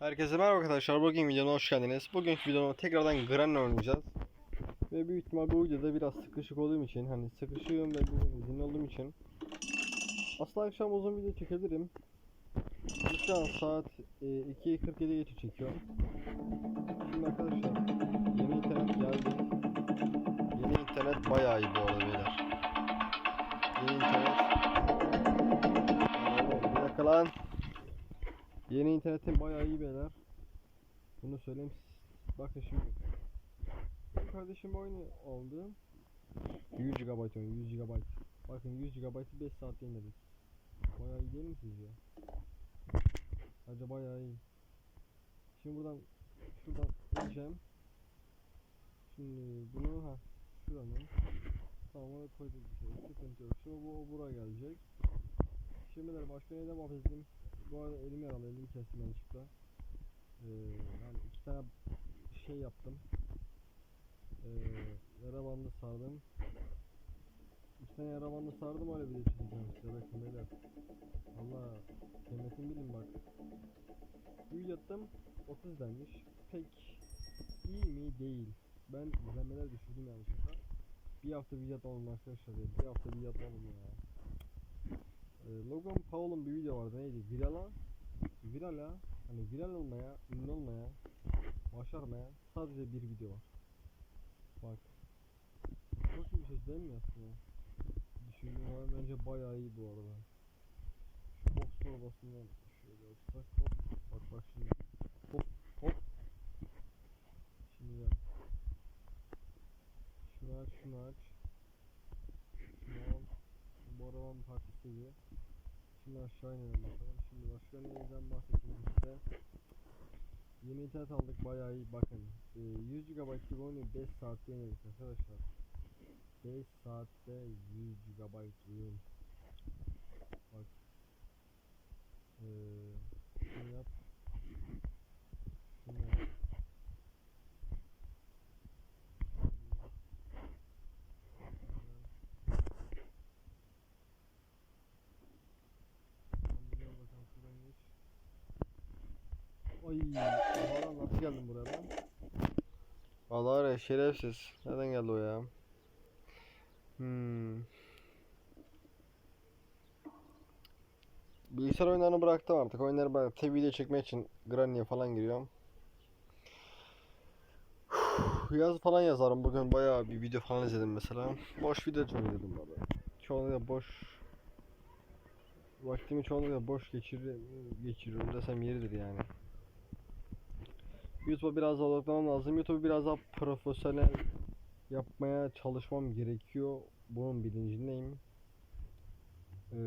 Herkese merhaba arkadaşlar. Bugün videoma hoş geldiniz. Bugünkü videomda tekrardan Granny oynayacağız. Ve büyük ihtimal bu videoda biraz sıkışık olduğum için hani sıkışığım ve bugün izinli olduğum için aslında akşam uzun video çekebilirim. Şu an saat e, 2.47 geçe çekiyorum. Şimdi arkadaşlar yeni internet geldi. Yeni internet bayağı iyi bu arada beyler. Yeni internet. Bir dakika lan. Yeni internetin bayağı iyi beyler. Bunu söyleyeyim. Bakın şimdi. Benim Kardeşim oyunu aldı. 100 GB oyun 100 GB. Bakın 100 GB'ı 5 saatte indirdik. Bayağı iyi değil mi sizce? Bence bayağı iyi. Şimdi buradan şuradan ineceğim. Şimdi bunu ha şuradan Tamam oraya koyduk bir şey. Sıkıntı yok. Şimdi bu buraya gelecek. Şimdi de başka neyden bahsedeyim? Bu arada elim yaralı, elimi kestim yanlışlıkla. Ee, yani iki tane şey yaptım. Ee, yara bandı sardım. İki tane yara bandı sardım öyle bir de çizeceğim size bakın beyler. Allah kıymetini bilin bak. Video attım 30 denmiş. Pek iyi mi değil. Ben izlenmeler düşürdüm yanlışlıkla. Bir hafta video atmadım arkadaşlar. Bir hafta video atmadım ya. Ee, Logan Paul'un bir video vardı neydi? Virala Virala hani viral olmaya, ünlü olmaya, başarmaya sadece bir video var. Bak. Çok iyi bir ses değil mi aslında? Var bence bayağı iyi bu arada. Şu box torbasından şöyle yapsak hop. Bak bak şimdi. Hop hop. Şimdi gel. Şunu aç şunu aç. Bu arabanın gibi. Şimdi aşağı inelim bakalım. Şimdi başka neyden bahsedeyim size. Yeni internet aldık bayağı iyi. Bakın e, 100 GB gibi oyunu 5 saatte indirdik arkadaşlar. 5 saatte 100 GB oyun. Bak. E, şunu yap. Şunu yap. Tamam, gel bakalım şuradan geç. Havadan nasıl geldin buraya lan? Vallahi var ya şerefsiz. Nereden geldi o ya? Hmm. Bilgisayar oyunlarını bıraktım artık. Oyunları bıraktım. Tabi video çekmek için Granny'e falan giriyorum. Yaz falan yazarım. Bugün bayağı bir video falan izledim mesela. Boş video çok izledim valla. Çoğunlukla boş vaktimi çoğunlukla boş geçir geçiriyorum desem yeridir yani. YouTube'a biraz odaklanmam lazım. YouTube'u biraz daha profesyonel yapmaya çalışmam gerekiyor. Bunun bilincindeyim. Ee,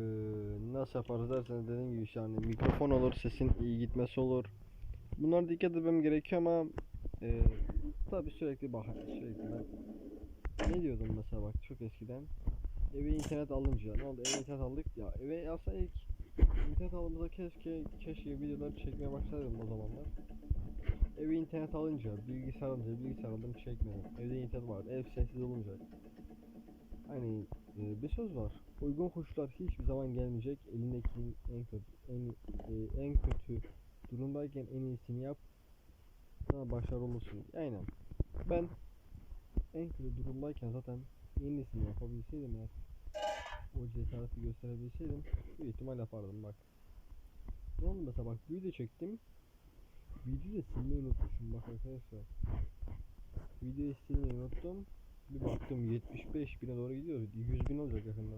nasıl yaparız derseniz dediğim gibi hani mikrofon olur, sesin iyi gitmesi olur. Bunlara dikkat etmem gerekiyor ama e, tabi sürekli bak sürekli ben ne diyordum mesela bak çok eskiden eve internet alınca ne oldu eve internet aldık ya eve aslında ilk internet aldığımızda keşke keşke videolar çekmeye başladım o zamanlar eve internet alınca bilgisayar alınca bilgisayar aldım çekmedim evde internet var ev sessiz olunca. Hani e, bir söz var. Uygun koşullar hiçbir zaman gelmeyecek. Elindeki en kötü en, e, en kötü durumdayken en iyisini yap. Sana başarılı olursun. Aynen. Ben en kötü durumdayken zaten en iyisini yapabilseydim eğer o cesareti gösterebilseydim büyük ihtimal yapardım bak. Ne oldu mesela? Bak video çektim. Videoyu da silmeyi unutmuşum bak arkadaşlar. Videoyu silmeyi unuttum. Bir baktım 75 bine doğru gidiyor. 100 bin olacak yakında.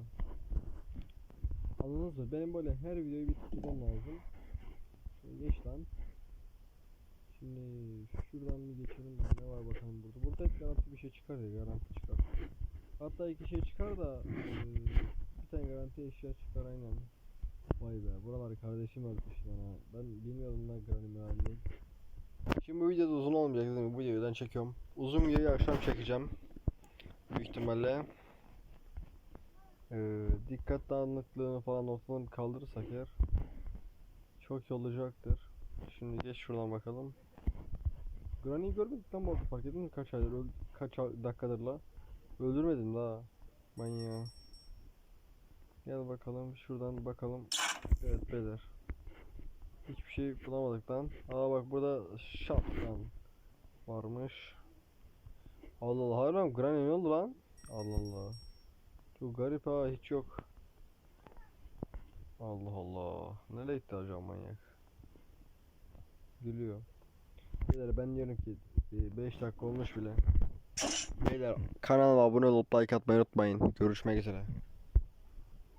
Anladınız mı? Benim böyle her videoyu bir tutmam lazım. Şöyle geç lan. Şimdi şuradan bir geçelim. Ne var bakalım burada. Burada hep garanti bir şey çıkar ya garanti çıkar. Hatta iki şey çıkar da bir tane garanti eşya çıkar aynen. Vay be buraları kardeşim öğretmiş bana. Ben bilmiyordum lan Granny Meral'i. Şimdi bu video da uzun olmayacak dedim bu videodan çekiyorum. Uzun videoyu akşam çekeceğim. Büyük ihtimalle. Eee dikkat dağınıklığını falan ortadan kaldırırsak eğer çok iyi olacaktır. Şimdi geç şuradan bakalım. Granny'yi görmedik lan bu arada fark ettin kaç aydır kaç dakikadır la öldürmedim daha manyağı Gel bakalım şuradan bakalım Evet beyler Hiçbir şey bulamadık lan. Aa bak burada shotgun varmış. Allah Allah harbiden granny ne oldu lan? Allah Allah. Çok garip ha hiç yok. Allah Allah. Nereye gitti acaba manyak? Gülüyor. Beyler ben diyorum ki 5 dakika olmuş bile. Beyler kanalıma abone olup like atmayı unutmayın. Görüşmek üzere.